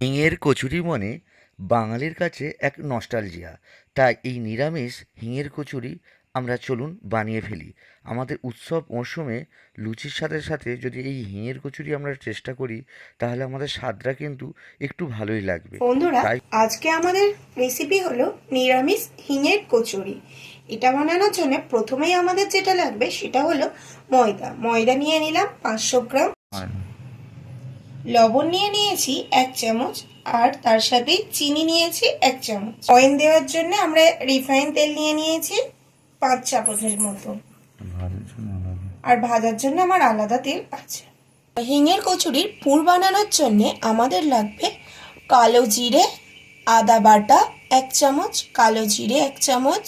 হিঙের কচুরি মানে বাঙালির কাছে এক নস্টালজিয়া তাই এই নিরামিষ হিঙের কচুরি আমরা চলুন বানিয়ে ফেলি। আমাদের উৎসব মরশুমে লুচির সাথে সাথে যদি এই হিঙের কচুরি আমরা চেষ্টা করি তাহলে আমাদের স্বাদটা কিন্তু একটু ভালোই লাগবে। বন্ধুরা আজকে আমাদের রেসিপি হলো নিরামিষ হিঙের কচুরি। এটা বানানোর জন্য প্রথমেই আমাদের যেটা লাগবে সেটা হলো ময়দা। ময়দা নিয়ে নিলাম পাঁচশো গ্রাম। লবণ নিয়ে নিয়েছি এক চামচ, আর তার সাথে চিনি নিয়েছি এক চামচ। অয়েন দেওয়ার জন্য আমরা রিফাইন তেল নিয়ে নিয়েছি পাঁচ চামচের মতো। আর ভাজার জন্য আমার আলাদা তেল আছে। হিঙের কচুরির পুর বানানোর জন্য আমাদের লাগবে কালো জিরে, আদা বাটা এক চামচ, কালো জিরে এক চামচ।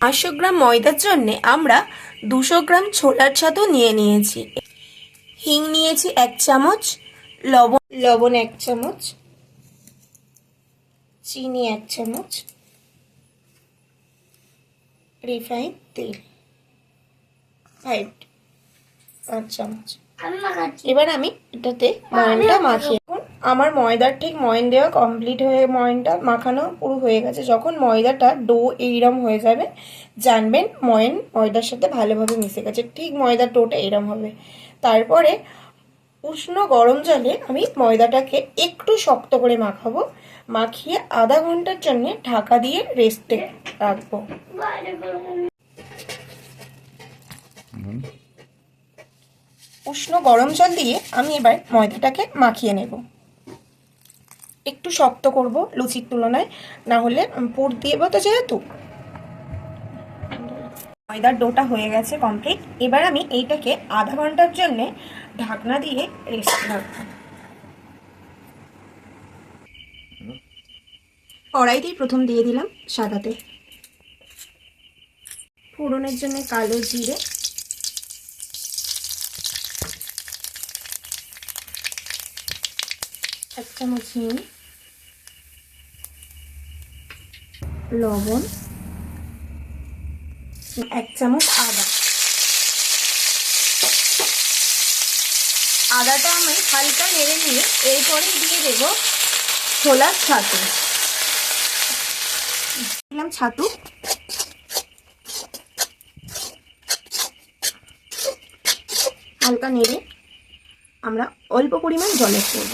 পাঁচশো গ্রাম ময়দার জন্য আমরা দুশো গ্রাম ছোলার ছাতু নিয়ে নিয়েছি। হিং নিয়েছি এক চামচ লবণ লবণ এক চামচ চিনি এক চামচ রিফাইন তেল ফাইভ পাঁচ চামচ। এবার আমি এটাতে ময়নটা মাখিয়ে এখন আমার ময়দার ঠিক ময়ন দেওয়া কমপ্লিট হয়ে ময়নটা মাখানো পুরো হয়ে গেছে। যখন ময়দাটা ডো এইরম হয়ে যাবে জানবেন ময়ন ময়দার সাথে ভালোভাবে মিশে গেছে। ঠিক ময়দার ডোটা এরম হবে। তারপরে উষ্ণ গরম জলে আমি ময়দাটাকে একটু শক্ত করে মাখাবো। মাখিয়ে আধা ঘণ্টার জন্য ঢাকা দিয়ে রেস্টে রাখব। উষ্ণ গরম জল দিয়ে আমি এবার ময়দাটাকে মাখিয়ে নেব। একটু শক্ত করব লুচির তুলনায়, না হলে পুর দিয়ে তো যেহেতু ময়দার ডোটা হয়ে গেছে কমপ্লিট এবার আমি এইটাকে আধা ঘণ্টার জন্য ঢাকনা দিয়ে রেস্ট রাখব কড়াইতেই প্রথম দিয়ে দিলাম সাদা তেল ফোড়নের জন্য কালো জিরে। এক চামচ হিং লবণ। এক চামচ আদা। আদাটা আমি হালকা নেড়ে নিয়ে এরপরে দিয়ে দেব ছোলার ছাতু। দিলাম ছাতু। হালকা নেড়ে আমরা অল্প পরিমাণ জলের করব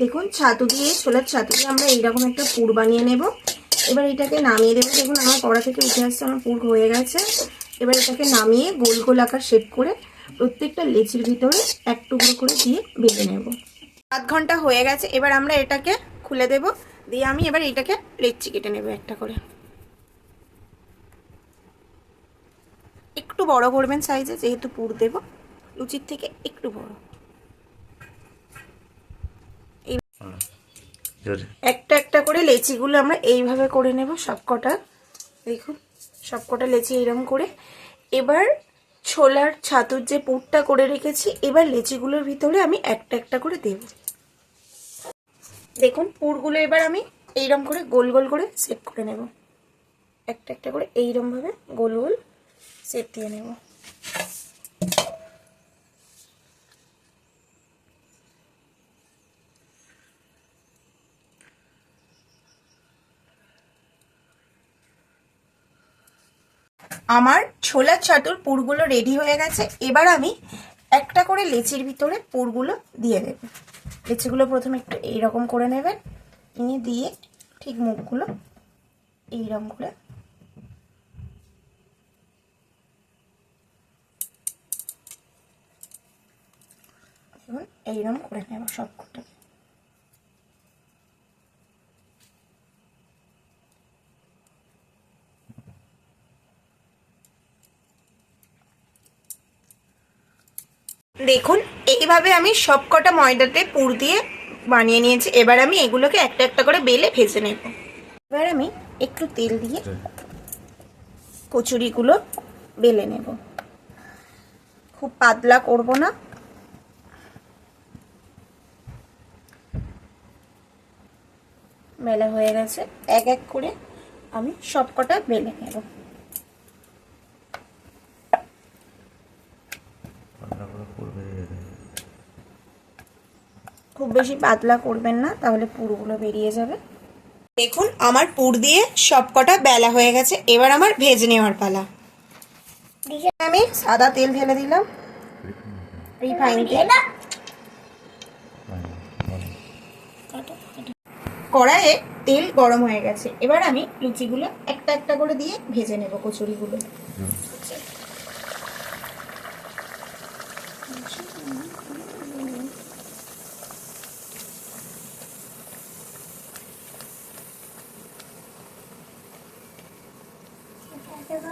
দেখুন, ছাতু দিয়ে, ছোলার ছাতু দিয়ে আমরা এইরকম একটা পুর বানিয়ে নেব। এবার এটাকে নামিয়ে দেবো। দেখুন, আমার কড়া থেকে উঠে আসছে, আমার পুর হয়ে গেছে। এবার এটাকে নামিয়ে গোল গোল আকার শেপ করে প্রত্যেকটা লেচির ভিতরে এক টুকরো করে দিয়ে বেঁধে নেব। আধ ঘণ্টা হয়ে গেছে, এবার আমরা এটাকে খুলে দেব। দিয়ে আমি এবার এটাকে লেচি কেটে নেব একটা করে। একটু বড় করবেন সাইজে যেহেতু পুর দেব, লুচির থেকে একটু বড়। একটা একটা করে লেচিগুলো আমরা এইভাবে করে নেব সবকটা। দেখুন, সবকটা লেচি এইরকম করে। এবার ছোলার ছাতুর যে পুরটা করে রেখেছি, এবার লেচিগুলোর ভিতরে আমি একটা একটা করে দেব। দেখুন, পুরগুলো এবার আমি এইরম করে গোল গোল করে সেট করে নেব। একটা একটা করে এইরমভাবে গোল গোল সেট দিয়ে নেব। আমার ছোলার ছাতুর পুরগুলো রেডি হয়ে গেছে। এবার আমি একটা করে লেচির ভিতরে পুরগুলো দিয়ে দেব। লেচিগুলো প্রথমে একটু এইরকম করে নেবেন। নিয়ে দিয়ে ঠিক মুখগুলো এইরকম করে এইরকম করে নেব সবকটা দেখুন এইভাবে আমি সবকটা ময়দাতে পুর দিয়ে বানিয়ে নিয়েছি। এবার আমি এগুলোকে একটা একটা করে বেলে ভেজে নেব। এবার আমি একটু তেল দিয়ে কচুরিগুলো বেলে নেব। খুব পাতলা করব না। মেলা হয়ে গেছে। এক এক করে আমি সবকটা বেলে নেব। খুব বেশি পাতলা করবেন না তাহলে পুরগুলো বেরিয়ে যাবে। দেখুন আমার পুর দিয়ে সবকটা বেলা হয়ে গেছে এবার আমার ভেজে নেওয়ার পালা। আমি সাদা তেল ঢেলে দিলাম। রিফাইন তেল। কড়াইয়ে তেল গরম হয়ে গেছে। এবার আমি লুচিগুলো একটা একটা করে দিয়ে ভেজে নেব কচুরিগুলো।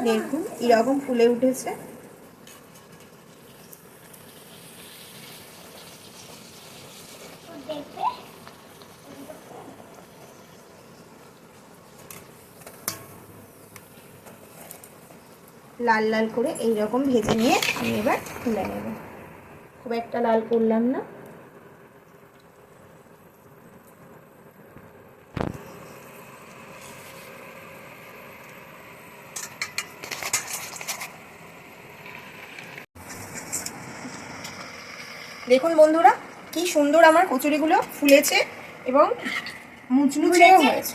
দেখুন, এরকম ফুলে উঠেছে। লাল লাল করে এই রকম ভেজে নিয়ে আমি এবার তুলে নেব। খুব একটা লাল করলাম না। দেখুন বন্ধুরা কি সুন্দর আমার কচুরিগুলো ফুলেছে এবং মুচমুচেও হয়েছে।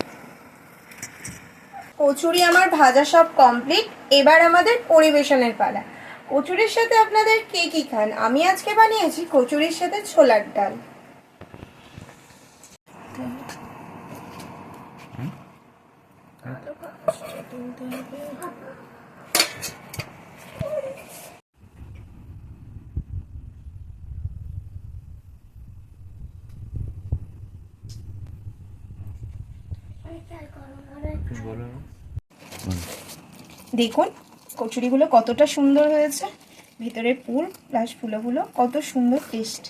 কচুরি আমার ভাজা সব কমপ্লিট এবার আমাদের পরিবেশনের পালা। কচুরির সাথে আপনাদের কে কি খান? আমি আজকে বানিয়েছি কচুরির সাথে ছোলার ডাল। দেখুন কচুরিগুলো কতটা সুন্দর হয়েছে। ভিতরে পুর প্লাস ফুলো ফুলো কত সুন্দর টেস্ট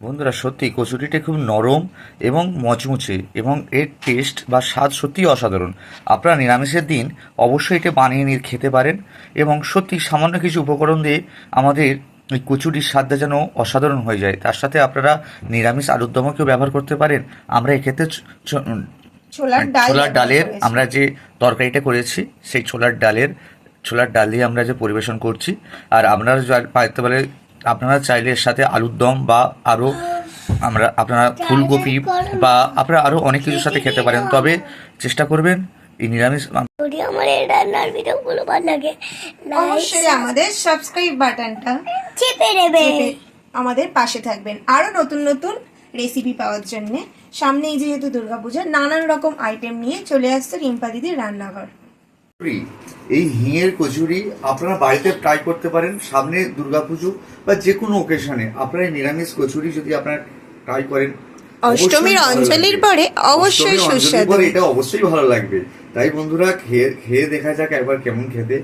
বন্ধুরা সত্যি কচুরিটা খুব নরম এবং মচমুচে এবং এর টেস্ট বা স্বাদ সত্যিই অসাধারণ। আপনারা নিরামিষের দিন অবশ্যই এটা বানিয়ে নিয়ে খেতে পারেন এবং সত্যি সামান্য কিছু উপকরণ দিয়ে আমাদের এই কচুরির স্বাদটা যেন অসাধারণ হয়ে যায়। তার সাথে আপনারা নিরামিষ আলুর দমকেও ব্যবহার করতে পারেন। আমরা এক্ষেত্রে ছোলার ডালের আমরা যে তরকারিটা করেছি সেই ছোলার ডালের ছোলার ডাল দিয়ে আমরা যে পরিবেশন করছি। আর আপনারা যা- পাইতে পারে আপনারা চাইলে এর সাথে আলুর দম বা আরও আমরা আপনারা ফুলকপি বা আপনারা আরও অনেক কিছুর সাথে খেতে পারেন। তবে চেষ্টা করবেন এই নিরামিষ যদি আমার এই রান্নার ভিডিওগুলো ভালো লাগে। অবশ্যই আমাদের সাবস্ক্রাইব বাটনটা। চেপে নেবে। আমাদের পাশে থাকবেন। আরও নতুন নতুন রেসিপি পাওয়ার জন্য সামনেই যেহেতু দুর্গাপূজা নানান রকম আইটেম নিয়ে চলে আসছে রিম্পা দিদির রান্নাঘর। এই হিঙের কচুরি আপনারা বাড়িতে ট্রাই করতে পারেন। সামনে দুর্গাপুজো বা যে কোনো ওকেশনে আপনারা এই নিরামিষ কচুরি যদি আপনারা ট্রাই করেন অষ্টমীর অবশ্যই অঞ্জলির পরে অবশ্যই সুস্বাদু। এটা অবশ্যই ভালো লাগবে। তাই বন্ধুরা খেয়ে খেয়ে দেখা যাক একবার কেমন খেতে।